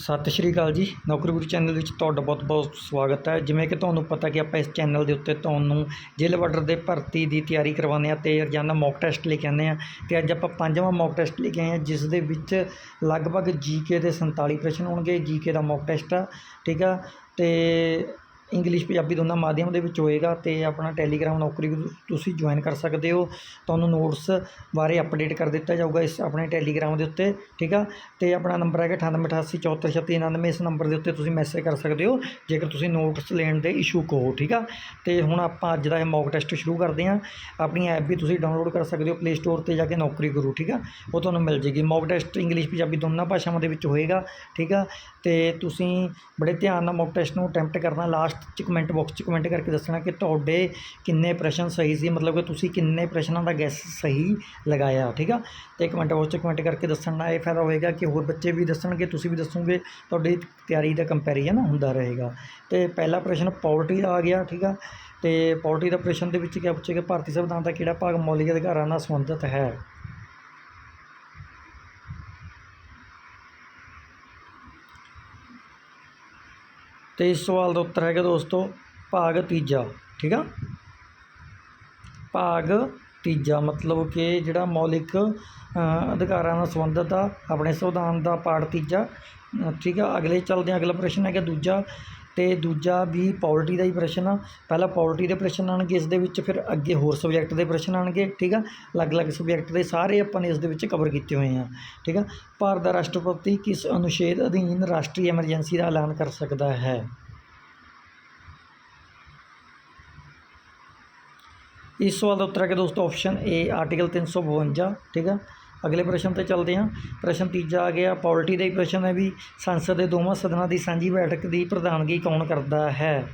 ਸਤਿ ਸ਼੍ਰੀ ਅਕਾਲ ਜੀ। ਨੌਕਰੀ ਗੁਰੂ ਚੈਨਲ ਵਿੱਚ ਤੁਹਾਡਾ ਬਹੁਤ-ਬਹੁਤ ਸਵਾਗਤ ਹੈ। ਜਿਵੇਂ ਕਿ ਤੁਹਾਨੂੰ ਪਤਾ ਕਿ ਆਪਾਂ ਇਸ ਚੈਨਲ ਦੇ ਉੱਤੇ ਤੁਹਾਨੂੰ ਜੇਲ੍ਹ ਵਾਰਡਰ ਦੇ ਭਰਤੀ ਦੀ ਤਿਆਰੀ ਕਰਵਾਉਂਦੇ ਆ ਤੇ ਰੋਜ਼ਾਨਾ ਮੌਕ ਟੈਸਟ ਲੈ ਕੇ ਆਉਂਦੇ ਆ ਤੇ ਅੱਜ ਆਪਾਂ ਪੰਜਵਾਂ ਮੌਕ ਟੈਸਟ ਲੈ ਕੇ ਆਏ ਆ ਜਿਸ ਦੇ ਵਿੱਚ ਲਗਭਗ ਜੀਕੇ ਦੇ 47 ਪ੍ਰਸ਼ਨ ਹੋਣਗੇ। ਜੀਕੇ ਦਾ ਮੌਕ ਟੈਸਟ ਆ, ਠੀਕ ਆ? ਤੇ ਇੰਗਲਿਸ਼ ਪੰਜਾਬੀ ਦੋਨਾਂ ਮਾਧਿਅਮ ਦੇ ਵਿੱਚ ਹੋਏਗਾ ਤੇ ਆਪਣਾ ਟੈਲੀਗ੍ਰਾਮ ਨੌਕਰੀ ਤੁਸੀਂ ਜੁਆਇਨ ਕਰ ਸਕਦੇ ਹੋ। ਤੁਹਾਨੂੰ ਨੋਟਸ ਬਾਰੇ ਅਪਡੇਟ ਕਰ ਦਿੱਤਾ ਜਾਊਗਾ ਇਸ ਆਪਣੇ ਟੈਲੀਗ੍ਰਾਮ ਦੇ ਉੱਤੇ, ਠੀਕ ਆ? ਤੇ ਆਪਣਾ ਨੰਬਰ ਹੈਗਾ 9888743699 ਇਸ ਨੰਬਰ ਦੇ ਉੱਤੇ ਤੁਸੀਂ ਮੈਸੇਜ ਕਰ ਸਕਦੇ ਹੋ, ਜੇਕਰ ਤੁਸੀਂ ਨੋਟਸ ਲੈਣ ਦੇ ਇਸ਼ੂ ਹੋ ਠੀਕ ਆ? ਤੇ ਹੁਣ ਆਪਾਂ ਅੱਜ ਦਾ ਇਹ ਮੌਕ ਟੈਸਟ ਸ਼ੁਰੂ ਕਰਦੇ ਹਾਂ। ਆਪਣੀ ਐਪ ਵੀ ਤੁਸੀਂ ਡਾਊਨਲੋਡ ਕਰ ਸਕਦੇ ਹੋ ਪਲੇ ਸਟੋਰ ਤੇ ਜਾ ਕੇ ਨੌਕਰੀ ਗੁਰੂ ਠੀਕ ਆ? ਉਹ ਤੁਹਾਨੂੰ ਮਿਲ ਜੇਗੀ। ਮੌਕ ਟੈਸਟ ਇੰਗਲਿਸ਼ ਪੰਜਾਬੀ ਦੋਨਾਂ ਭਾਸ਼ਾਵਾਂ ਦੇ ਵਿੱਚ ਹੋਏਗਾ, ਠੀਕ ਆ? ਤੇ ਤੁਸੀਂ ਬੜੇ ਧਿਆਨ ਨਾਲ ਮੌਕ ਟੈਸਟ ਨੂੰ ਅਟੈਂਪਟ ਕਰਨਾ ਲਾਸਟ ਚ ਕਮੈਂਟ ਬਾਕਸ ਚ ਕਮੈਂਟ ਕਰਕੇ ਦੱਸਣਾ ਕਿ ਤੁਹਾਡੇ ਕਿੰਨੇ ਪ੍ਰਸ਼ਨ ਸਹੀ ਸੀ, ਮਤਲਬ ਕਿ ਤੁਸੀਂ ਕਿੰਨੇ ਪ੍ਰਸ਼ਨਾਂ ਦਾ ਗੈਸ ਸਹੀ ਲਗਾਇਆ, ਠੀਕ ਆ? ਤੇ ਕਮੈਂਟ ਬਾਕਸ ਚ ਕਮੈਂਟ ਕਰਕੇ ਦੱਸਣ ਨਾਲ ਇਹ ਫਾਇਦਾ ਹੋਏਗਾ ਕਿ ਹੋਰ ਬੱਚੇ ਵੀ ਦੱਸਣਗੇ, ਤੁਸੀਂ ਵੀ ਦੱਸੋਗੇ, ਤੁਹਾਡੀ ਤਿਆਰੀ ਦਾ ਕੰਪੈਰੀਜ਼ਨ ਹੁੰਦਾ ਰਹੇਗਾ। ਤੇ ਪਹਿਲਾ ਪ੍ਰਸ਼ਨ ਪੋਲਟਰੀ ਦਾ ਆ ਗਿਆ, ਠੀਕ ਆ? ਤੇ ਪੋਲਟਰੀ ਦਾ ਪ੍ਰਸ਼ਨ ਦੇ ਵਿੱਚ ਕੀ ਪੁੱਛੇਗਾ, ਭਾਰਤੀ ਸੰਵਿਧਾਨ ਦਾ ਕਿਹੜਾ ਭਾਗ ਮੌਲਿਕ ਅਧਿਕਾਰਾਂ ਨਾਲ ਸੰਬੰਧਿਤ ਹੈ? ਤੇ ਇਸ ਸਵਾਲ ਦਾ ਉੱਤਰ ਹੈਗਾ ਦੋਸਤੋ, ਭਾਗ ਤੀਜਾ, ਠੀਕ ਆ? ਭਾਗ ਤੀਜਾ ਮਤਲਬ ਕਿ ਜਿਹੜਾ ਮੌਲਿਕ ਅਧਿਕਾਰਾਂ ਨਾਲ ਸੰਬੰਧਿਤ ਆ, ਆਪਣੇ ਸੰਵਿਧਾਨ ਦਾ ਪਾਠ ਤੀਜਾ ਠੀਕ ਆ? ਅਗਲੇ ਚੱਲਦੇ ਹਾਂ ਅਗਲਾ ਪ੍ਰਸ਼ਨ ਹੈਗਾ ਦੂਜਾ। ਅਤੇ ਦੂਜਾ ਵੀ ਪੋਲਿਟੀ ਦਾ ਹੀ ਪ੍ਰਸ਼ਨ ਆ। ਪਹਿਲਾਂ ਪੋਲਿਟੀ ਦੇ ਪ੍ਰਸ਼ਨ ਆਉਣਗੇ, ਇਸ ਦੇ ਵਿੱਚ ਫਿਰ ਅੱਗੇ ਹੋਰ ਸਬਜੈਕਟ ਦੇ ਪ੍ਰਸ਼ਨ ਆਉਣਗੇ, ਠੀਕ ਆ? ਅਲੱਗ-ਅਲੱਗ ਸਬਜੈਕਟ ਦੇ ਸਾਰੇ ਆਪਾਂ ਨੇ ਇਸ ਦੇ ਵਿੱਚ ਕਵਰ ਕੀਤੇ ਹੋਏ ਆ, ਠੀਕ ਆ? ਭਾਰਤ ਦਾ ਰਾਸ਼ਟਰਪਤੀ ਕਿਸ ਅਨੁਛੇਦ ਅਧੀਨ ਰਾਸ਼ਟਰੀ ਐਮਰਜੈਂਸੀ ਦਾ ਐਲਾਨ ਕਰ ਸਕਦਾ ਹੈ? ਇਸ ਸਵਾਲ ਦਾ ਉੱਤਰ ਹੈ ਕਿ ਦੋਸਤੋ ਆਪਸ਼ਨ ਏ ਆਰਟੀਕਲ 352 ਠੀਕ ਆ? ਅਗਲੇ ਪ੍ਰਸ਼ਨ ਤੇ ਚੱਲਦੇ ਹਾਂ। ਪ੍ਰਸ਼ਨ ਤੀਜਾ ਆ ਗਿਆ। ਪੋਲਿਟੀ ਦਾ ਹੀ ਪ੍ਰਸ਼ਨ ਹੈ ਵੀ ਸੰਸਦ ਦੇ ਦੋਵਾਂ ਸਦਨਾਂ ਦੀ ਸਾਂਝੀ ਬੈਠਕ ਦੀ ਪ੍ਰਧਾਨਗੀ ਕੌਣ ਕਰਦਾ ਹੈ?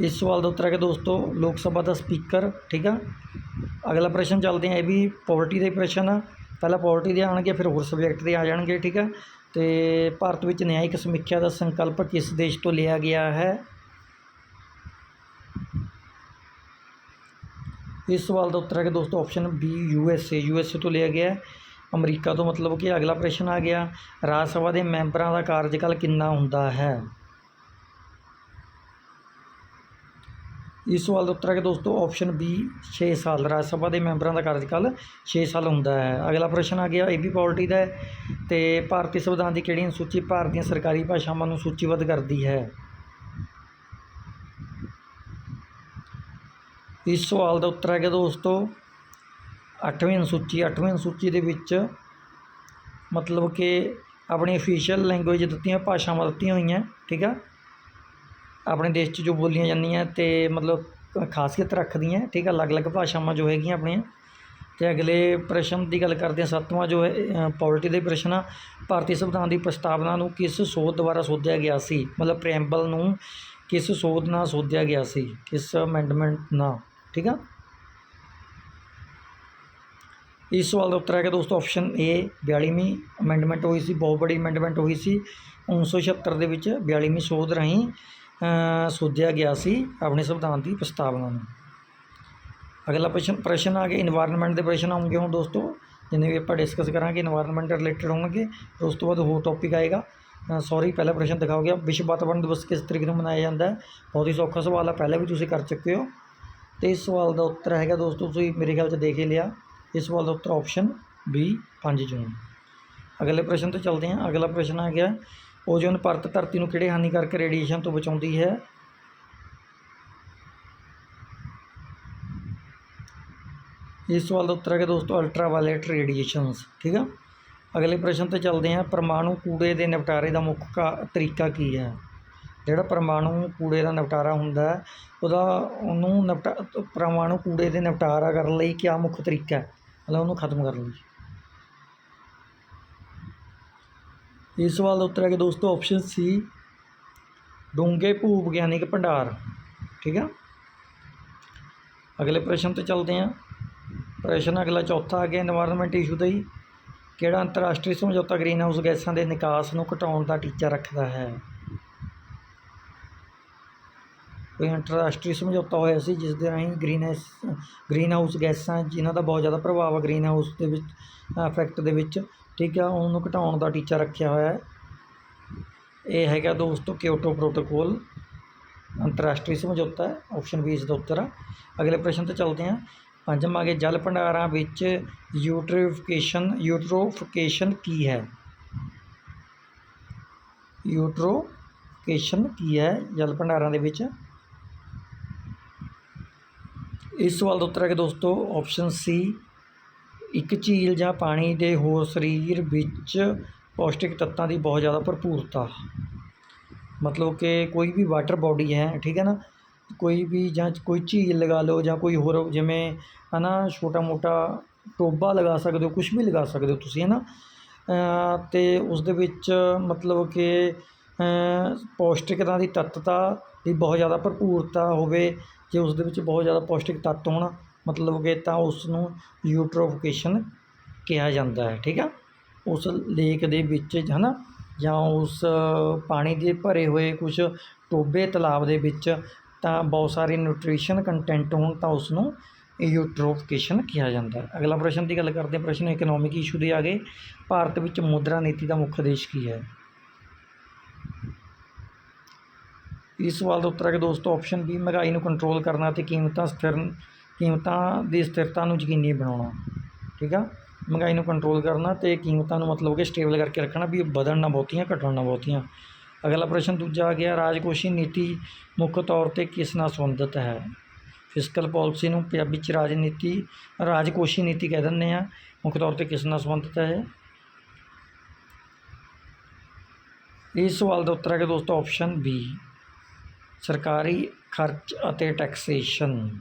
ਇਸ ਸਵਾਲ ਦਾ ਉੱਤਰ ਹੈ ਕਿ ਦੋਸਤੋ, ਲੋਕ ਸਭਾ ਦਾ ਸਪੀਕਰ, ਠੀਕ ਆ? ਅਗਲਾ ਪ੍ਰਸ਼ਨ ਚੱਲਦੇ ਹਾਂ ਇਹ ਵੀ ਪੋਲਿਟੀ ਹੀ ਪ੍ਰਸ਼ਨ। ਆ ਪਹਿਲਾਂ ਪੋਲਿਟੀ ਦੇ ਆਣਗੇ ਫਿਰ ਹੋਰ ਸਬਜੈਕਟ ਦੇ ਆ ਜਾਣਗੇ, ਠੀਕ ਆ? ਤੇ ਭਾਰਤ ਵਿੱਚ ਨਿਆਇਕ ਸਮੀਖਿਆ ਦਾ ਸੰਕਲਪ ਕਿਸ ਦੇਸ਼ ਤੋਂ ਲਿਆ ਗਿਆ ਹੈ? ਇਸ ਸਵਾਲ ਦਾ ਉੱਤਰ ਹੈ ਕਿ ਦੋਸਤੋ option B U S A U S A ਤੋਂ ਲਿਆ ਗਿਆ ਅਮਰੀਕਾ ਤੋਂ ਮਤਲਬ ਕਿ ਅਗਲਾ ਪ੍ਰਸ਼ਨ ਆ ਗਿਆ, ਰਾਜ ਸਭਾ ਦੇ ਮੈਂਬਰਾਂ ਦਾ ਕਾਰਜਕਾਲ ਕਿੰਨਾ ਹੁੰਦਾ ਹੈ? ਇਸ ਸਵਾਲ ਦਾ ਉੱਤਰ ਹੈ ਕਿ ਦੋਸਤੋ ਆਪਸ਼ਨ ਬੀ 6 ਸਾਲ, ਰਾਜ ਸਭਾ ਦੇ ਮੈਂਬਰਾਂ ਦਾ ਕਾਰਜਕਾਲ 6 ਸਾਲ ਹੁੰਦਾ ਹੈ। ਅਗਲਾ ਪ੍ਰਸ਼ਨ ਆ ਗਿਆ ਇਹ ਵੀ ਪੋਲਿਟੀ ਦਾ ਹੈ ਤੇ ਭਾਰਤੀ ਸੰਵਿਧਾਨ ਦੀ ਕਿਹੜੀ ਅਨੁਸੂਚੀ ਭਾਰਤ ਦੀਆਂ ਸਰਕਾਰੀ ਭਾਸ਼ਾਵਾਂ ਨੂੰ ਸੂਚੀਬੱਧ ਕਰਦੀ ਹੈ? ਇਸ ਸਵਾਲ ਦਾ ਉੱਤਰ ਹੈਗਾ ਦੋਸਤੋ 8ਵੀਂ ਅਨੁਸੂਚੀ 8ਵੀਂ ਅਨੁਸੂਚੀ ਦੇ ਵਿੱਚ ਮਤਲਬ ਕਿ ਆਪਣੀ ਅਫੀਸ਼ੀਅਲ ਲੈਂਗੁਏਜ ਦਿੱਤੀਆਂ, ਭਾਸ਼ਾਵਾਂ ਦਿੱਤੀਆਂ ਹੋਈਆਂ, ਠੀਕ ਆ? ਆਪਣੇ ਦੇਸ਼ 'ਚ ਜੋ ਬੋਲੀਆਂ ਜਾਂਦੀਆਂ ਤੇ ਮਤਲਬ ਖਾਸੀਅਤ ਰੱਖਦੀਆਂ, ਠੀਕ ਆ? ਅਲੱਗ-ਅਲੱਗ ਭਾਸ਼ਾਵਾਂ ਜੋ ਹੈਗੀਆਂ ਆਪਣੀਆਂ। ਤੇ ਅਗਲੇ ਪ੍ਰਸ਼ਨ ਦੀ ਗੱਲ ਕਰਦੇ ਹਾਂ, ਸੱਤਵਾਂ ਜੋ ਹੈ ਪੋਲਿਟੀ ਦੇ ਪ੍ਰਸ਼ਨ ਆ, ਭਾਰਤੀ ਸੰਵਿਧਾਨ ਦੀ ਪ੍ਰਸਤਾਵਨਾ ਨੂੰ ਕਿਸ ਸੋਧ ਦੁਆਰਾ ਸੋਧਿਆ ਗਿਆ ਸੀ? ਮਤਲਬ ਪ੍ਰੈਂਬਲ ਨੂੰ ਕਿਸ ਸੋਧ ਨਾਲ ਸੋਧਿਆ ਗਿਆ ਸੀ? ਕਿਸ ਅਮੈਂਡਮੈਂਟ ਨਾਲ? ਠੀਕ ਆ? ਇਸ ਸਵਾਲ ਦਾ ਉੱਤਰ ਹੈਗਾ ਦੋਸਤੋ ਆਪਸ਼ਨ ਏ 42ਵੀਂ ਅਮੈਂਡਮੈਂਟ ਹੋਈ ਸੀ, ਬਹੁਤ ਬੜੀ ਅਮੈਂਡਮੈਂਟ ਹੋਈ ਸੀ। 1976 ਦੇ ਵਿੱਚ 42ਵੀਂ ਸੋਧ ਰਾਹੀਂ ਸੋਧਿਆ ਗਿਆ ਸੀ ਆਪਣੇ ਸੰਵਿਧਾਨ ਦੀ ਪ੍ਰਸਤਾਵਨਾ ਨੂੰ। ਅਗਲਾ ਪ੍ਰਸ਼ਨ ਪ੍ਰਸ਼ਨ ਆ ਗਿਆ ਇਨਵਾਇਰਨਮੈਂਟ ਦੇ ਪ੍ਰਸ਼ਨ ਆਉਂਗੇ ਹੁਣ ਦੋਸਤੋ। ਜਿੰਨੇ ਵੀ ਆਪਾਂ ਡਿਸਕਸ ਕਰਾਂਗੇ ਇਨਵਾਇਰਨਮੈਂਟ ਰਿਲੇਟਡ ਹੋਣਗੇ, ਫਿਰ ਉਸ ਤੋਂ ਬਾਅਦ ਹੋਰ ਟੌਪਿਕ ਆਏਗਾ। ਸੌਰੀ ਪਹਿਲਾ ਪ੍ਰਸ਼ਨ ਦਿਖਾਓ ਗਿਆ। ਵਿਸ਼ਵ ਵਾਤਾਵਰਣ ਦਿਵਸ ਕਿਸ ਤਰੀਕੇ ਨੂੰ ਮਨਾਇਆ ਜਾਂਦਾ ਹੈ? ਬਹੁਤ ਹੀ ਸੌਖਾ ਸਵਾਲ ਹੈ ਪਹਿਲਾਂ ਵੀ ਤੁਸੀਂ ਕਰ ਚੁੱਕੇ ਹੋ। ਤੇ ਇਸ ਸਵਾਲ ਦਾ ਉੱਤਰ ਹੈਗਾ ਦੋਸਤੋ, ਤੁਸੀਂ ਮੇਰੇ ਖਿਆਲ 'ਚ ਦੇਖ ਹੀ ਲਿਆ। ਇਸ ਸਵਾਲ ਦਾ ਉੱਤਰ ਆਪਸ਼ਨ ਬੀ 5 ਜੂਨ ਅਗਲੇ ਪ੍ਰਸ਼ਨ ਤੇ ਚੱਲਦੇ ਹਾਂ। ਅਗਲਾ ਪ੍ਰਸ਼ਨ ਆ ਗਿਆ ਓਜ਼ੋਨ ਪਰਤ ਧਰਤੀ ਨੂੰ ਕਿਹੜੇ ਹਾਨੀਕਾਰਕ ਰੇਡੀਏਸ਼ਨ ਤੋਂ ਬਚਾਉਂਦੀ ਹੈ? ਇਸ ਸਵਾਲ ਦਾ ਉੱਤਰ ਹੈ ਕਿ ਦੋਸਤੋ ਅਲਟਰਾਵਾਇਲਟ ਰੇਡੀਏਸ਼ਨਸ ਠੀਕ ਆ? ਅਗਲੇ ਪ੍ਰਸ਼ਨ ਤੇ ਚੱਲਦੇ ਹਾਂ। ਪਰਮਾਣੂ ਕੂੜੇ ਦੇ ਨਿਪਟਾਰੇ ਦਾ ਮੁੱਖ ਕਾ- ਤਰੀਕਾ ਕੀ ਹੈ? ਜਿਹੜਾ ਪਰਮਾਣੂ ਕੂੜੇ ਦਾ ਨਿਪਟਾਰਾ ਹੁੰਦਾ ਉਹਦਾ ਉਹਨੂੰ ਨਿਪਟਾ, ਪਰਮਾਣੂ ਕੂੜੇ ਦੇ ਨਿਪਟਾਰਾ ਕਰਨ ਲਈ ਕਿਆ ਮੁੱਖ ਤਰੀਕਾ ਹੈ? ਮਤਲਬ ਉਹਨੂੰ ਖਤਮ ਕਰਨ ਲਈ। ਇਸ ਸਵਾਲ ਦਾ ਉੱਤਰ ਹੈ ਕਿ ਦੋਸਤੋ ਆਪਸ਼ਨ ਸੀ ਡੂੰਘੇ ਭੂ ਵਿਗਿਆਨਿਕ ਭੰਡਾਰ। ਠੀਕ ਹੈ? ਅਗਲੇ ਪ੍ਰਸ਼ਨ ਤੇ ਚੱਲਦੇ ਹਾਂ। ਪ੍ਰਸ਼ਨ ਅਗਲਾ ਚੌਥਾ ਆ ਗਿਆ এনवायरमेंट ਇਸ਼ੂ ਦਾ ਹੀ। ਕਿਹੜਾ ਅੰਤਰਰਾਸ਼ਟਰੀ ਸਮਝੌਤਾ ਗ੍ਰੀਨਹਾਊਸ ਗੈਸਾਂ ਦੇ ਨਿਕਾਸ ਨੂੰ ਘਟਾਉਣ ਦਾ ਟੀਚਾ ਰੱਖਦਾ ਹੈ? ਕੋਈ ਅੰਤਰਰਾਸ਼ਟਰੀ ਸਮਝੌਤਾ ਹੋਇਆ ਸੀ, ਜਿਸ ਦੇ ਰਾਹੀਂ ਗ੍ਰੀਨਹਾਊਸ ਗ੍ਰੀਨ ਹਾਊਸ ਗੈਸਾਂ, ਜਿਨ੍ਹਾਂ ਦਾ ਬਹੁਤ ਜ਼ਿਆਦਾ ਪ੍ਰਭਾਵ ਆ ਗ੍ਰੀਨ ਹਾਊਸ ਦੇ ਵਿੱਚ ਇਫੈਕਟ ਦੇ ਵਿੱਚ, ਠੀਕ ਆ, ਉਹਨੂੰ ਘਟਾਉਣ ਦਾ ਟੀਚਾ ਰੱਖਿਆ ਹੋਇਆ ਹੈ। ਇਹ ਹੈਗਾ ਦੋਸਤੋ ਕਿਓਟੋ ਪ੍ਰੋਟੋਕੋਲ ਅੰਤਰਰਾਸ਼ਟਰੀ ਸਮਝੌਤਾ ਹੈ ਆਪਸ਼ਨ ਬੀ ਇਸ ਦਾ ਉੱਤਰ ਆ। ਅਗਲੇ ਪ੍ਰਸ਼ਨ ਤੇ ਚੱਲਦੇ ਹਾਂ। ਪੰਜਵਾਂ ਅਗੇ, ਜਲ ਭੰਡਾਰਾਂ ਵਿੱਚ ਯੂਟ੍ਰੀਫਿਕੇਸ਼ਨ, ਯੂਟ੍ਰੋਫਿਕੇਸ਼ਨ ਕੀ ਹੈ? ਯੂਟ੍ਰੋਫਿਕੇਸ਼ਨ ਕੀ ਹੈ ਜਲ ਭੰਡਾਰਾਂ ਦੇ ਵਿੱਚ? ਇਸ ਸਵਾਲ ਦਾ ਉੱਤਰ ਹੈ ਕਿ ਦੋਸਤੋ ਆਪਸ਼ਨ ਸੀ ਇੱਕ ਝੀਲ ਜਾਂ ਪਾਣੀ ਦੇ ਹੋਰ ਸਰੀਰ ਵਿੱਚ ਪੌਸ਼ਟਿਕ ਤੱਤਾਂ ਦੀ ਬਹੁਤ ਜ਼ਿਆਦਾ ਭਰਪੂਰਤਾ। ਮਤਲਬ ਕਿ ਕੋਈ ਵੀ ਵਾਟਰ ਬਾਡੀ ਹੈ, ਠੀਕ ਹੈ ਨਾ? ਕੋਈ ਵੀ ਜਾਂ ਕੋਈ ਝੀਲ ਲਗਾ ਲਓ ਜਾਂ ਕੋਈ ਹੋਰ ਜਿਵੇਂ ਹੈ ਨਾ ਛੋਟਾ ਮੋਟਾ ਟੋਬਾ ਲਗਾ ਸਕਦੇ ਹੋ ਕੁਝ ਵੀ ਲਗਾ ਸਕਦੇ ਹੋ ਤੁਸੀਂ ਹੈ ਨਾ ਅਤੇ ਉਸ ਦੇ ਵਿੱਚ ਮਤਲਬ ਕਿ ਪੌਸ਼ਟਿਕਤਾ ਦੀ ਤੱਤਤਾ ਦੀ ਬਹੁਤ ਜ਼ਿਆਦਾ ਭਰਪੂਰਤਾ ਹੋਵੇ, ਜੇ ਉਸ ਦੇ ਵਿੱਚ ਬਹੁਤ ਜ਼ਿਆਦਾ ਪੌਸ਼ਟਿਕ ਤੱਤ ਹੋਣ, ਮਤਲਬ ਕਿ ਤਾਂ ਉਸ ਨੂੰ ਯੂਟ੍ਰੋਫਿਕੇਸ਼ਨ ਕਿਹਾ ਜਾਂਦਾ ਹੈ, ਠੀਕ ਆ? ਉਸ ਲੇਕ ਦੇ ਵਿੱਚ ਹੈ ਨਾ ਜਾਂ ਉਸ ਪਾਣੀ ਦੇ ਭਰੇ ਹੋਏ ਕੁਝ ਟੋਬੇ ਤਲਾਬ ਦੇ ਵਿੱਚ ਤਾਂ ਬਹੁਤ ਸਾਰੇ ਨਿਊਟ੍ਰੀਸ਼ਨ ਕੰਟੈਂਟ ਹੋਣ ਤਾਂ ਉਸ ਨੂੰ ਯੂਟ੍ਰੋਫਿਕੇਸ਼ਨ ਕਿਹਾ ਜਾਂਦਾ ਹੈ। ਅਗਲਾ ਪ੍ਰਸ਼ਨ ਦੀ ਗੱਲ ਕਰਦੇ ਹਾਂ। ਪ੍ਰਸ਼ਨ ਇਕਨੋਮਿਕ ਇਸ਼ੂ ਦੇ ਆ ਗਏ। ਭਾਰਤ ਵਿੱਚ ਮੁਦਰਾ ਨੀਤੀ ਦਾ ਮੁੱਖ ਉਦੇਸ਼ ਕੀ ਹੈ? ਇਸ ਸਵਾਲ ਦਾ ਉੱਤਰ ਹੈ ਕਿ ਦੋਸਤੋ ਆਪਸ਼ਨ ਬੀ ਮਹਿੰਗਾਈ ਨੂੰ ਕੰਟਰੋਲ ਕਰਨਾ ਅਤੇ ਕੀਮਤਾਂ ਸਥਿਰ, ਕੀਮਤਾਂ ਦੀ ਸਥਿਰਤਾ ਨੂੰ ਯਕੀਨੀ ਬਣਾਉਣਾ। ਠੀਕ ਆ? ਮਹਿੰਗਾਈ ਨੂੰ ਕੰਟਰੋਲ ਕਰਨਾ ਅਤੇ ਕੀਮਤਾਂ ਨੂੰ ਮਤਲਬ ਕਿ ਸਟੇਬਲ ਕਰਕੇ ਰੱਖਣਾ, ਵੀ ਵਧਣ ਨਾ ਬਹੁਤੀਆਂ, ਘਟਣ ਨਾ ਬਹੁਤੀਆਂ। ਅਗਲਾ ਪ੍ਰਸ਼ਨ ਦੂਜਾ ਆ ਗਿਆ, ਰਾਜਕੋਸ਼ੀ ਨੀਤੀ ਮੁੱਖ ਤੌਰ 'ਤੇ ਕਿਸ ਨਾਲ ਸੰਬੰਧਿਤ ਹੈ? ਫਿਸਕਲ ਪਾਲਿਸੀ ਨੂੰ ਪੰਜਾਬੀ 'ਚ ਰਾਜਨੀਤੀ, ਰਾਜਕੋਸ਼ੀ ਨੀਤੀ ਕਹਿ ਦਿੰਦੇ ਆ। ਮੁੱਖ ਤੌਰ 'ਤੇ ਕਿਸ ਨਾਲ ਸੰਬੰਧਿਤ ਹੈ ਇਸ ਸਵਾਲ ਦਾ ਉੱਤਰ ਹੈ ਕਿ ਦੋਸਤੋ ਆਪਸ਼ਨ ਬੀ ਸਰਕਾਰੀ ਖਰਚ ਅਤੇ ਟੈਕਸੇਸ਼ਨ।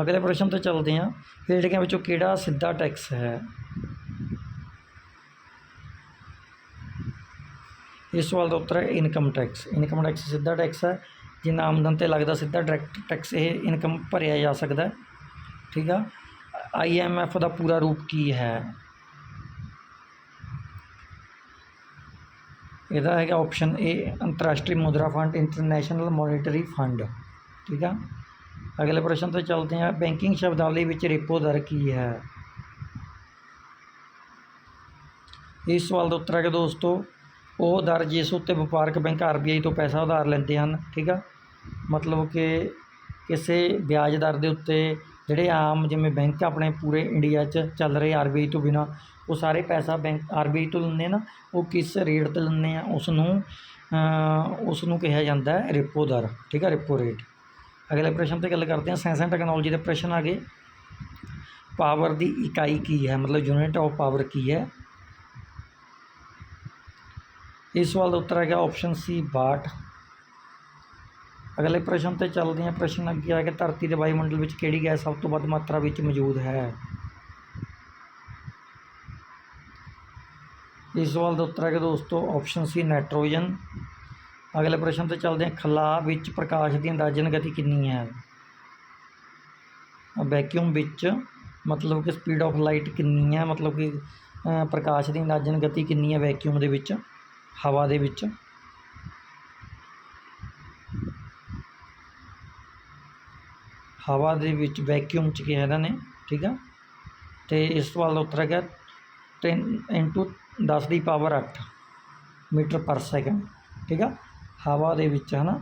ਅਗਲੇ ਪ੍ਰਸ਼ਨ ਤੇ ਚੱਲਦੇ ਹਾਂ। ਹੇਠਲਿਆਂ ਵਿੱਚੋਂ ਕਿਹੜਾ ਸਿੱਧਾ ਟੈਕਸ ਹੈ? ਇਸ ਸਵਾਲ ਦਾ ਉੱਤਰ ਹੈ ਇਨਕਮ ਟੈਕਸ। ਇਨਕਮ ਟੈਕਸ ਸਿੱਧਾ ਟੈਕਸ ਹੈ। ਜਿੰਨਾ ਆਮਦਨ ਤੇ ਲੱਗਦਾ ਸਿੱਧਾ ਡਾਇਰੈਕਟ ਟੈਕਸ ਇਹ ਇਨਕਮ ਭਰਿਆ ਜਾ ਸਕਦਾ ਠੀਕ ਆ? ਆਈਐਮਐਫ ਦਾ ਪੂਰਾ ਰੂਪ ਕੀ ਹੈ? ਇਹਦਾ ਹੈਗਾ ਆਪਸ਼ਨ ਏ ਅੰਤਰਰਾਸ਼ਟਰੀ ਮੁਦਰਾ ਫੰਡ ਇੰਟਰਨੈਸ਼ਨਲ ਮੋਨਿਟਰੀ ਫੰਡ ਠੀਕ ਆ? ਅਗਲੇ ਪ੍ਰਸ਼ਨ ਤੇ ਚੱਲਦੇ ਹਾਂ। ਬੈਂਕਿੰਗ ਸ਼ਬਦਾਵਲੀ ਵਿੱਚ ਰੇਪੋ ਦਰ ਕੀ ਹੈ? ਇਸ ਸਵਾਲ ਦਾ ਉੱਤਰ ਹੈ ਕਿ ਦੋਸਤੋ, ਉਹ ਦਰ ਜਿਸ ਉੱਤੇ ਵਪਾਰਕ ਬੈਂਕ ਆਰਬੀਆਈ ਤੋਂ ਪੈਸਾ ਉਧਾਰ ਲੈਂਦੇ ਹਨ, ਠੀਕ ਆ? ਮਤਲਬ ਕਿ ਕਿਸੇ ਵਿਆਜ ਦਰ ਦੇ ਉੱਤੇ ਜਿਹੜੇ ਆਮ ਜਿਵੇਂ ਬੈਂਕ ਆਪਣੇ ਪੂਰੇ ਇੰਡੀਆ 'ਚ ਚੱਲ ਰਹੇ ਆਰ ਬੀ ਆਈ ਤੋਂ ਬਿਨਾ, ਉਹ ਸਾਰੇ ਪੈਸਾ ਬੈਂਕ ਆਰ ਬੀ ਆਈ ਤੋਂ ਲੈਂਦੇ ਨਾ, ਉਹ ਕਿਸ ਰੇਟ ਤੇ ਲੈਂਦੇ ਆ ਉਸ ਨੂੰ ਉਸ ਨੂੰ ਕਿਹਾ ਜਾਂਦਾ ਹੈ ਰੇਪੋ ਦਰ, ਠੀਕ ਹੈ ਰੇਪੋ ਰੇਟ ਅਗਲੇ ਪ੍ਰਸ਼ਨ ਤੇ ਗੱਲ ਕਰਦੇ ਹਾਂ ਸਾਇੰਸ ਐਂਡ ਟੈਕਨੋਲੋਜੀ ਦੇ ਪ੍ਰਸ਼ਨ ਆ ਗਏ। ਪਾਵਰ ਦੀ ਇਕਾਈ ਕੀ ਹੈ? ਮਤਲਬ ਯੂਨਿਟ ਆਫ ਪਾਵਰ ਕੀ ਹੈ? ਇਸ ਸਵਾਲ ਦਾ ਉੱਤਰ ਹੈਗਾ ਆਪਸ਼ਨ ਸੀ ਵਾਟ ਅਗਲੇ ਪ੍ਰਸ਼ਨ ਤੇ ਚੱਲਦੇ ਹਾਂ। ਪ੍ਰਸ਼ਨ ਅੱਗੇ ਆ ਕਿ ਧਰਤੀ ਦੇ ਵਾਯੂਮੰਡਲ ਵਿੱਚ ਕਿਹੜੀ ਗੈਸ ਸਭ ਤੋਂ ਵੱਧ ਮਾਤਰਾ ਵਿੱਚ ਮੌਜੂਦ ਹੈ? ਇਸ ਸਵਾਲ ਦਾ ਉੱਤਰ ਹੈ ਕਿ ਦੋਸਤੋ ਆਪਸ਼ਨ ਸੀ ਨਾਈਟ੍ਰੋਜਨ ਅਗਲੇ ਪ੍ਰਸ਼ਨ ਤੇ ਚੱਲਦੇ ਹਾਂ। ਖਲਾ ਵਿੱਚ ਪ੍ਰਕਾਸ਼ ਦੀ ਅੰਦਾਜ਼ਨ ਗਤੀ ਕਿੰਨੀ ਹੈ? ਵੈਕਿਊਮ ਵਿੱਚ ਮਤਲਬ ਕਿ ਸਪੀਡ ਆਫ ਲਾਈਟ ਕਿੰਨੀ ਹੈ? ਮਤਲਬ ਕਿ ਪ੍ਰਕਾਸ਼ ਦੀ ਅੰਦਾਜ਼ਨ ਗਤੀ ਕਿੰਨੀ ਹੈ ਵੈਕਿਊਮ ਦੇ ਵਿੱਚ? ਹਵਾ ਦੇ ਵਿੱਚ? ਹਵਾ ਦੇ ਵਿੱਚ ਵੈਕਿਊਮ ਚ ਕਿਹਾ ਇਹਨਾਂ ਨੇ, ਠੀਕ ਆ? ਤੇ ਇਸ ਤੋਂ ਦਾ ਉਤਰ ਹੈਗਾ 10 ਇਨਟੂ 10 ਦੀ ਪਾਵਰ 8 ਮੀਟਰ ਪਰ ਸੈਕਿੰਡ ਠੀਕ ਆ? ਹਵਾ ਦੇ ਵਿੱਚ ਹੈ ਨਾ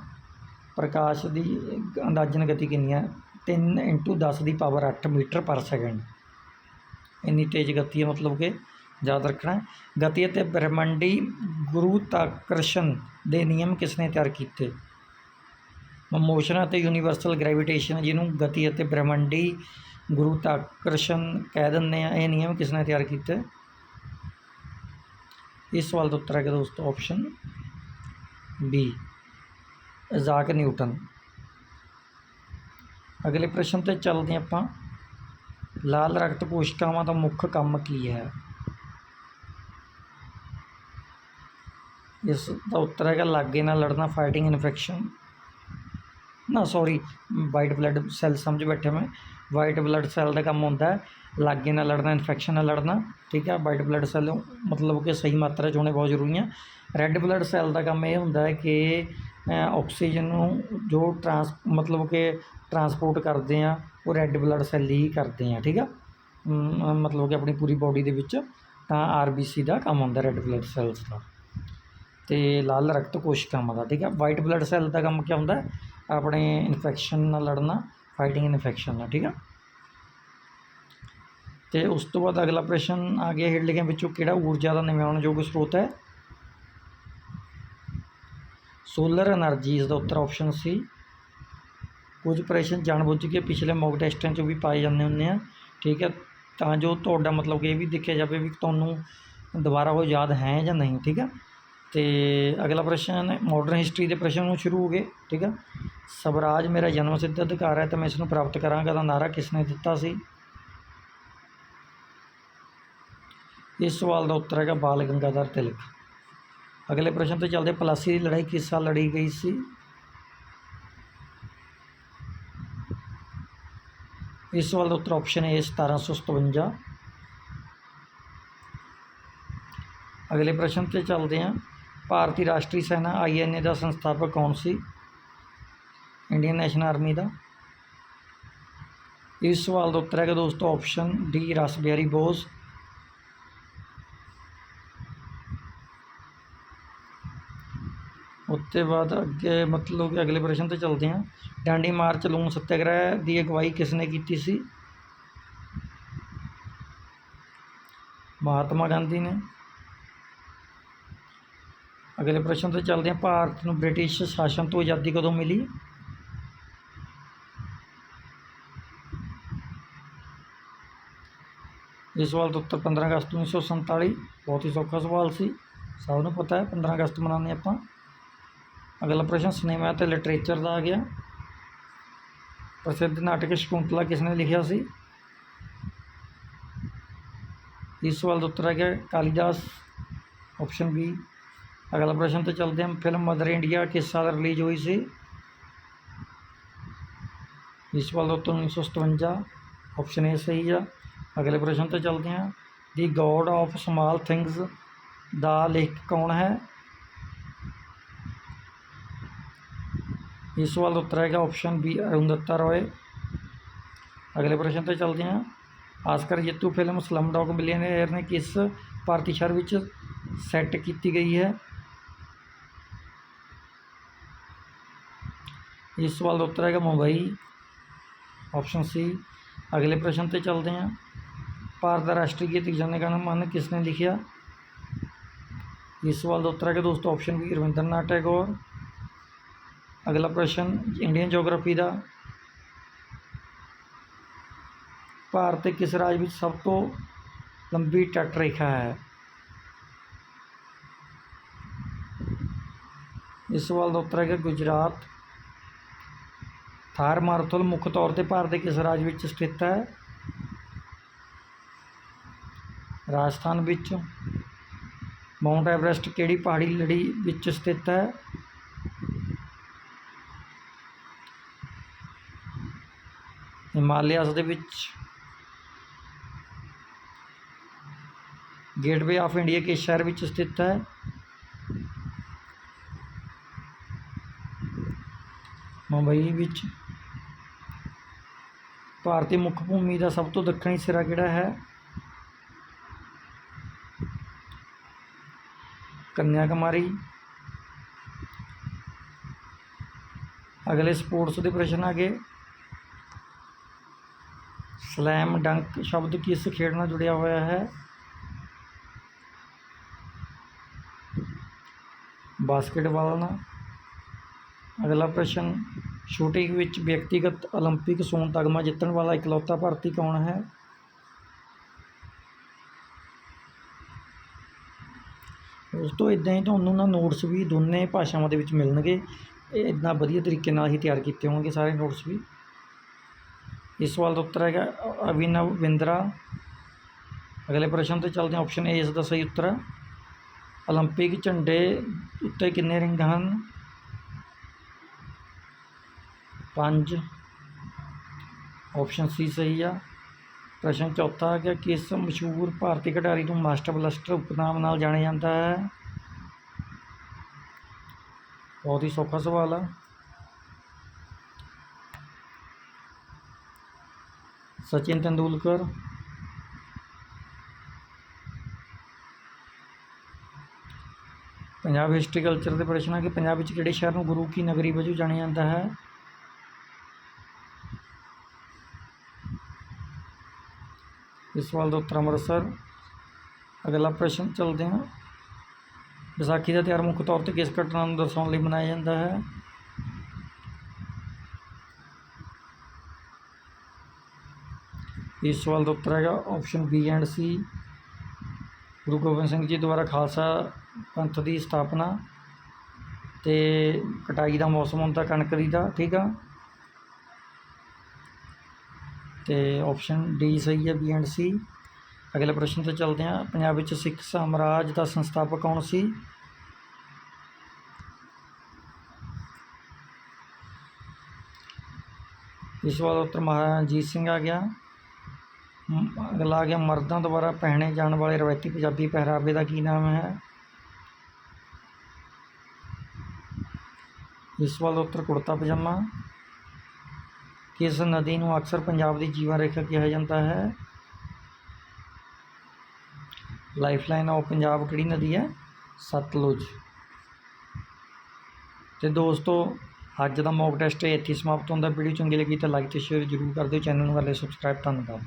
ਪ੍ਰਕਾਸ਼ ਦੀ ਅੰਦਾਜ਼ਨ ਗਤੀ ਕਿੰਨੀ ਹੈ 3 ਇੰਟੂ 10 ਦੀ ਪਾਵਰ 8 ਮੀਟਰ ਪਰ ਸੈਕਿੰਡ ਇੰਨੀ ਤੇਜ਼ ਗਤੀ ਹੈ ਮਤਲਬ ਕਿ ਯਾਦ ਰੱਖਣਾ। ਹੈ ਗਤੀ ਅਤੇ ਬ੍ਰਹਿਮੰਡੀ ਗੁਰੂਤਾਕਰਸ਼ਣ ਦੇ ਨਿਯਮ ਕਿਸ ਨੇ ਤਿਆਰ ਕੀਤੇ? ਮੋਸ਼ਨ ਅਤੇ ਯੂਨੀਵਰਸਲ ਗ੍ਰੈਵੀਟੇਸ਼ਨ, ਜਿਹਨੂੰ ਗਤੀ ਅਤੇ ਬ੍ਰਹਿਮੰਡੀ ਗੁਰੂਤਾਕਰਸ਼ਣ ਕਹਿ ਦਿੰਦੇ ਆ। ਇਹ ਨਿਯਮ ਕਿਸ ਨੇ ਤਿਆਰ ਕੀਤਾ? ਇਸ ਸਵਾਲ ਦਾ ਉੱਤਰ ਹੈ ਦੋਸਤੋ ਆਪਸ਼ਨ ਬੀ ਇਜ਼ਾਕ ਨਿਊਟਨ। ਅਗਲੇ ਪ੍ਰਸ਼ਨ ਤੇ ਚੱਲਦੇ ਹਾਂ ਆਪਾਂ। ਲਾਲ ਰਕਤ ਕੋਸ਼ਿਕਾਵਾਂ ਦਾ ਮੁੱਖ ਕੰਮ ਕੀ ਹੈ? ਇਸ ਦਾ ਉੱਤਰ ਹੈਗਾ, ਲਾਗੇ ਨਾਲ ਲੜਨਾ ਫਾਈਟਿੰਗ ਇਨਫੈਕਸ਼ਨ ਨਾ ਸੌਰੀ ਵਾਈਟ ਬਲੱਡ ਸੈੱਲ ਸਮਝ ਬੈਠਾ ਮੈਂ। ਵਾਈਟ ਬਲੱਡ ਸੈੱਲ ਦਾ ਕੰਮ ਹੁੰਦਾ ਹੈ। ਲਾਗੇ ਨਾਲ ਲੜਨਾ ਇਨਫੈਕਸ਼ਨ ਨਾਲ ਲੜਨਾ, ਠੀਕ ਹੈ ਵਾਈਟ ਬਲੱਡ ਸੈੱਲ ਮਤਲਬ ਕਿ ਸਹੀ ਮਾਤਰਾ 'ਚ ਹੋਣੇ ਬਹੁਤ ਜ਼ਰੂਰੀ ਆ। ਰੈੱਡ ਬਲੱਡ ਸੈੱਲ ਦਾ ਕੰਮ ਇਹ ਹੁੰਦਾ ਹੈ ਕਿ ਆਕਸੀਜਨ ਨੂੰ ਜੋ ਟਰਾਂਸ ਮਤਲਬ ਕਿ ਟਰਾਂਸਪੋਰਟ ਕਰਦੇ ਆ, ਉਹ ਰੈੱਡ ਬਲੱਡ ਸੈੱਲ ਹੀ ਕਰਦੇ ਆ, ਠੀਕ ਆ? ਮਤਲਬ ਕਿ ਆਪਣੀ ਪੂਰੀ ਬਾਡੀ ਦੇ ਵਿੱਚ, ਤਾਂ ਆਰਬੀਸੀ ਦਾ ਕੰਮ ਹੁੰਦਾ ਰੈੱਡ ਬਲੱਡ ਸੈੱਲਸ ਦਾ। ਤੇ ਲਾਲ ਰਕਤ ਕੋਸ਼ਿਕਾਵਾਂ ਦਾ, ਠੀਕ ਆ? ਵਾਈਟ ਬਲੱਡ ਸੈੱਲ ਦਾ ਕੰਮ ਕੀ ਹੁੰਦਾ ਆਪਣੇ ਇਨਫੈਕਸ਼ਨ ਨਾਲ ਲੜਨਾ ਫਾਈਟਿੰਗ ਇਨਫੈਕਸ਼ਨ ਨਾਲ, ਠੀਕ ਆ? ਤੇ ਉਸ ਤੋਂ ਬਾਅਦ ਅਗਲਾ ਪ੍ਰਸ਼ਨ ਆ ਗਿਆ ਹੇਠ ਲਿਖਿਆਂ ਵਿੱਚੋਂ ਕਿਹੜਾ ਊਰਜਾ ਦਾ ਨਵਿਆਉਣਯੋਗ ਸਰੋਤ ਹੈ? ਸੋਲਰ એનર્ਜੀ ਇਸ ਦਾ ਉੱਤਰ ਆਪਸ਼ਨ ਸੀ ਕੁਝ ਪ੍ਰਸ਼ਨ ਜਾਣ ਬੁੱਝ ਕੇ ਪਿਛਲੇ ਮੌਕ ਟੈਸਟਾਂ 'ਚੋਂ ਵੀ ਪਾਏ ਜਾਂਦੇ ਹੁੰਦੇ ਆ, ਠੀਕ ਹੈ ਤਾਂ ਜੋ ਤੁਹਾਡਾ ਮਤਲਬ ਇਹ ਵੀ ਦੇਖਿਆ ਜਾਵੇ ਵੀ ਤੁਹਾਨੂੰ ਦੁਬਾਰਾ ਉਹ ਯਾਦ ਹੈ ਜਾਂ ਨਹੀਂ, ਠੀਕ ਹੈ ਤੇ ਅਗਲਾ ਪ੍ਰਸ਼ਨ ਮਾਡਰਨ ਹਿਸਟਰੀ ਦੇ ਪ੍ਰਸ਼ਨ ਨੂੰ ਸ਼ੁਰੂ ਹੋ ਗਏ, ਠੀਕ ਆ? ਸਵਰਾਜ ਮੇਰਾ ਜਨਮ ਸਿੱਧ ਅਧਿਕਾਰ ਹੈ ਤਾਂ ਮੈਂ ਇਸ ਨੂੰ ਪ੍ਰਾਪਤ ਕਰਾਂਗਾ, ਦਾ ਨਾਰਾ ਕਿਸ ਨੇ ਦਿੱਤਾ ਸੀ? ਇਸ ਸਵਾਲ ਦਾ ਉੱਤਰ ਹੈਗਾ ਬਾਲ ਗੰਗਾਧਰ ਤਿਲਕ। ਅਗਲੇ ਪ੍ਰਸ਼ਨ ਤੇ ਚੱਲਦੇ, ਪਲਾਸੀ ਦੀ ਲੜਾਈ ਕਿਸ ਸਾਲ ਲੜੀ ਗਈ ਸੀ? ਇਸ ਸਵਾਲ ਦਾ ਉੱਤਰ ਆਪਸ਼ਨ ਹੈ 1757 ਅਗਲੇ ਪ੍ਰਸ਼ਨ ਤੇ ਚੱਲਦੇ ਹਾਂ ਭਾਰਤੀ ਰਾਸ਼ਟਰੀ ਸੈਨਾ ਆਈਐਨਏ ਦਾ ਸੰਸਥਾਪਕ ਕੌਣ ਸੀ? ਇੰਡੀਅਨ ਨੈਸ਼ਨਲ ਆਰਮੀ ਦਾ। ਇਸ ਸਵਾਲ ਦਾ ਉੱਤਰ ਹੈਗਾ ਦੋਸਤੋ ਆਪਸ਼ਨ ਡੀ, ਰਸ ਬਿਹਾਰੀ ਬੋਸ। ਉੱਤੇ ਬਾਅਦ ਅੱਗੇ ਮਤਲਬ ਕਿ ਅਗਲੇ ਪ੍ਰਸ਼ਨ ਤੇ ਚੱਲਦੇ ਹਾਂ। ਡਾਂਡੀ ਮਾਰਚ ਲੂਣ ਸੱਤਿਆਗ੍ਰਹਿ ਦੀ ਅਗਵਾਈ ਕਿਸ ਨੇ ਕੀਤੀ ਸੀ? ਮਹਾਤਮਾ ਗਾਂਧੀ ਨੇ। ਅਗਲੇ ਪ੍ਰਸ਼ਨ ਤੇ ਚੱਲਦੇ ਹਾਂ। ਭਾਰਤ ਨੂੰ ਬ੍ਰਿਟਿਸ਼ ਸ਼ਾਸਨ ਤੋਂ ਆਜ਼ਾਦੀ ਕਦੋਂ ਮਿਲੀ? ਇਹ ਸਵਾਲ ਦਾ ਉੱਤਰ 15 ਅਗਸਤ 1947 ਬਹੁਤ ਹੀ ਸੌਖਾ ਸਵਾਲ ਸੀ। ਸਭ ਨੂੰ ਪਤਾ ਹੈ 15 ਅਗਸਤ ਮਨਾਉਂਦੇ ਆਪਾਂ। ਅਗਲਾ ਪ੍ਰਸ਼ਨ, ਸਿਨੇਮਾ ਅਤੇ ਲਿਟਰੇਚਰ ਦਾ ਆ ਗਿਆ। ਪ੍ਰਸਿੱਧ ਨਾਟਕ ਸ਼ਕੁੰਤਲਾ ਕਿਸ ਨੇ ਲਿਖਿਆ ਸੀ? ਇਸ ਸਵਾਲ ਦਾ ਉੱਤਰ ਆ ਗਿਆ ਕਾਲੀਦਾਸ, ਆਪਸ਼ਨ ਬੀ ਅਗਲਾ ਪ੍ਰਸ਼ਨ ਤੇ ਚੱਲਦੇ ਹਾਂ। ਫਿਲਮ ਮਦਰ ਇੰਡੀਆ ਕਿਸ ਸਾਲ ਰਿਲੀਜ਼ ਹੋਈ ਸੀ? ਇਸ ਸਵਾਲ ਦਾ ਉੱਤਰ 1957 ਆਪਸ਼ਨ ਏ ਸਹੀ ਆ। ਅਗਲੇ ਪ੍ਰਸ਼ਨ ਤੇ ਚੱਲਦੇ ਹਾਂ। The God of Small Things ਦਾ ਲੇਖਕ ਕੌਣ ਹੈ? ਇਸ ਸਵਾਲ ਉੱਤਰ ਹੈਗਾ ਆਪਸ਼ਨ ਬੀ ਅਰੁੰਧਤਾ ਰੋਏ। ਅਗਲੇ ਪ੍ਰਸ਼ਨ ਤੇ ਚੱਲਦੇ ਹਾਂ। ਆਸਕਰ ਜੇਤੂ ਫਿਲਮ ਸਲਮਡੌਗ ਮਿਲੀਅਨੇਅਰ ਨੇ ਕਿਸ ਭਾਰਤੀ ਸ਼ਹਿਰ ਵਿੱਚ ਸੈੱਟ ਕੀਤੀ ਗਈ ਹੈ? ਇਸ ਸਵਾਲ ਦਾ ਉੱਤਰ ਹੈਗਾ ਮੁੰਬਈ ਆਪਸ਼ਨ ਸੀ ਅਗਲੇ ਪ੍ਰਸ਼ਨ ਤੇ ਚੱਲਦੇ ਹਾਂ ਭਾਰਤ ਦਾ ਰਾਸ਼ਟਰੀ ਗੀਤ ਜਨ ਗਣ ਮਨ ਕਿਸ ਨੇ ਲਿਖਿਆ ਇਸ ਸਵਾਲ ਦਾ ਉੱਤਰ ਹੈਗਾ ਦੋਸਤੋ ਆਪਸ਼ਨ ਬੀ ਰਵਿੰਦਰਨਾਥ ਟੈਗੋਰ ਅਗਲਾ ਪ੍ਰਸ਼ਨ ਇੰਡੀਅਨ ਜੀਓਗ੍ਰਾਫੀ ਦਾ ਭਾਰਤ ਦੇ ਕਿਸ ਰਾਜ ਵਿੱਚ ਸਭ ਤੋਂ ਲੰਬੀ ਤੱਟ ਰੇਖਾ ਹੈ ਇਸ ਸਵਾਲ ਦਾ ਉੱਤਰ ਹੈਗਾ ਗੁਜਰਾਤ ਥਾਰ ਮਾਰੂਥਲ ਮੁੱਖ ਤੌਰ ਤੇ ਭਾਰਤ ਦੇ ਕਿਸ ਰਾਜ ਵਿੱਚ ਸਥਿਤ ਹੈ? ਰਾਜਸਥਾਨ ਵਿੱਚ। ਮਾਊਂਟ ਐਵਰੈਸਟ ਕਿਹੜੀ ਪਹਾੜੀ ਲੜੀ ਵਿੱਚ ਸਥਿਤ ਹੈ? ਹਿਮਾਲਿਆਸ ਦੇ ਵਿੱਚ। ਗੇਟਵੇ ਆਫ ਇੰਡੀਆ ਕਿਸ ਸ਼ਹਿਰ ਵਿੱਚ ਸਥਿਤ ਹੈ? ਮੁੰਬਈ ਵਿੱਚ। ਭਾਰਤੀ ਮੁੱਖ ਭੂਮੀ ਦਾ ਸਭ ਤੋਂ ਦੱਖਣੀ ਸਿਰਾ ਕਿਹੜਾ ਹੈ? ਕੰਨਿਆ ਕੁਮਾਰੀ ਅਗਲੇ ਸਪੋਰਟਸ ਦੇ ਪ੍ਰਸ਼ਨ ਆ ਗਏ। ਸਲੈਮ ਡੰਕ ਸ਼ਬਦ ਕਿਸ ਖੇਡ ਨਾਲ ਜੁੜਿਆ ਹੋਇਆ ਹੈ? ਬਾਸਕਟਬਾਲ ਨਾਲ। ਅਗਲਾ ਪ੍ਰਸ਼ਨ ਸ਼ੂਟਿੰਗ ਵਿੱਚ ਵਿਅਕਤੀਗਤ ਓਲੰਪਿਕ ਸੋਨ ਤਗਮਾ ਜਿੱਤਣ ਵਾਲਾ ਇਕਲੌਤਾ ਭਾਰਤੀ ਕੌਣ ਹੈ? ਉਸ ਤੋਂ ਇਦਾਂ ਹੀ ਤੁਹਾਨੂੰ ਨਾ ਨੋਟਸ ਵੀ ਦੋਨੇ ਭਾਸ਼ਾਵਾਂ ਦੇ ਵਿੱਚ ਮਿਲਣਗੇ। ਇਹ ਇਦਾਂ ਵਧੀਆ ਤਰੀਕੇ ਨਾਲ ਹੀ ਤਿਆਰ ਕੀਤੇ ਹੋਣਗੇ ਸਾਰੇ ਨੋਟਸ ਵੀ। ਇਸ ਸਵਾਲ ਦਾ ਉੱਤਰ ਹੈਗਾ, ਅਭਿਨਵ ਬਿੰਦਰਾ। ਅਗਲੇ ਪ੍ਰਸ਼ਨ ਤੇ ਚੱਲਦੇ ਹਾਂ ਆਪਸ਼ਨ ਏ ਇਸ ਦਾ ਸਹੀ ਉੱਤਰ। ਹੈ ਓਲੰਪਿਕ ਝੰਡੇ ਉੱਤੇ ਕਿੰਨੇ ਰਿੰਗ ਹਨ? ਪੰਜ। ਆਪਸ਼ਨ ਸੀ ਸਹੀ ਆ। ਪ੍ਰਸ਼ਨ ਚੌਥਾ ਕਿ ਕਿਸ ਮਸ਼ਹੂਰ ਭਾਰਤੀ ਖਿਡਾਰੀ ਨੂੰ ਮਾਸਟਰ ਬਲਸਟਰ ਉਪਨਾਮ ਨਾਲ ਜਾਣਿਆ ਜਾਂਦਾ ਹੈ? ਬਹੁਤ ਹੀ ਸੌਖਾ ਸਵਾਲ ਆ। ਸਚਿਨ ਤੰਦੂਲਕਰ। ਪੰਜਾਬ ਹਿਸਟਰੀ ਕਲਚਰ ਦੇ ਪ੍ਰਸ਼ਨ ਆ ਕਿ ਪੰਜਾਬ ਵਿੱਚ ਕਿਹੜੇ ਸ਼ਹਿਰ ਨੂੰ ਗੁਰੂ ਕੀ ਨਗਰੀ ਵਜੋਂ ਜਾਣਿਆ ਜਾਂਦਾ ਹੈ? ਇਸ ਸਵਾਲ ਦਾ ਉੱਤਰ ਅੰਮ੍ਰਿਤਸਰ। ਅਗਲਾ ਪ੍ਰਸ਼ਨ, ਚਲਦੇ ਹਾਂ। ਵਿਸਾਖੀ ਦਾ ਤਿਉਹਾਰ ਮੁੱਖ ਤੌਰ ਤੇ ਕਿਸ ਘਟਨਾ ਨੂੰ ਦਰਸਾਉਣ ਲਈ ਮਨਾਇਆ ਜਾਂਦਾ ਹੈ? ਇਸ ਸਵਾਲ ਦਾ ਉੱਤਰ ਹੈਗਾ option B and C Guru Gobind Singh ji ਦੁਆਰਾ ਖਾਲਸਾ ਪੰਥ ਦੀ ਸਥਾਪਨਾ ਤੇ ਕਟਾਈ ਦਾ ਮੌਸਮ ਹੁੰਦਾ ਕਣਕ ਦੀ ਦਾ, ਠੀਕ ਆ? ਤੇ ਆਪਸ਼ਨ ਡੀ ਸਹੀ ਹੈ ਬੀ ਐਂਡ ਸੀ ਅਗਲੇ ਪ੍ਰਸ਼ਨ ਤੇ ਚੱਲਦੇ ਹਾਂ। ਪੰਜਾਬ ਵਿੱਚ ਸਿੱਖ ਸਾਮਰਾਜ ਦਾ ਸੰਸਥਾਪਕ ਕੌਣ ਸੀ? ਇਸ ਵਾਰ ਉੱਤਰ ਮਹਾਰਾਜਾ ਸਿੰਘ ਆ ਗਿਆ। ਅਗਲਾ ਆ ਗਿਆ, ਮਰਦਾਂ ਦੁਆਰਾ ਪਹਿਨੇ ਜਾਣ ਵਾਲੇ ਰਵਾਇਤੀ ਪੰਜਾਬੀ ਪਹਿਰਾਵੇ ਦਾ ਕੀ ਨਾਮ ਹੈ? ਇਸ ਵਾਰ ਉੱਤਰ ਕੁੜਤਾ ਪਜਾਮਾ। ਕਿਸ ਨਦੀ ਨੂੰ ਅਕਸਰ ਪੰਜਾਬ ਦੀ ਜੀਵਨ ਰੇਖਾ ਕਿਹਾ ਜਾਂਦਾ ਹੈ। ਲਾਈਫਲਾਈਨ ਆਫ ਪੰਜਾਬ ਕਿਹੜੀ ਨਦੀ ਹੈ? ਸਤਲੁਜ। ਤੇ ਦੋਸਤੋ, ਅੱਜ ਦਾ ਮੌਕ ਟੈਸਟ ਇੱਥੇ ਸਮਾਪਤ ਹੁੰਦਾ। ਵੀਡੀਓ ਚੰਗੀ ਲੱਗੀ ਤਾਂ ਲਾਈਕ ਤੇ ਸ਼ੇਅਰ ਜ਼ਰੂਰ ਕਰ ਦਿਓ। ਚੈਨਲ ਨੂੰ ਕਰ ਲਿਓ ਸਬਸਕ੍ਰਾਈਬ ਧੰਨਵਾਦ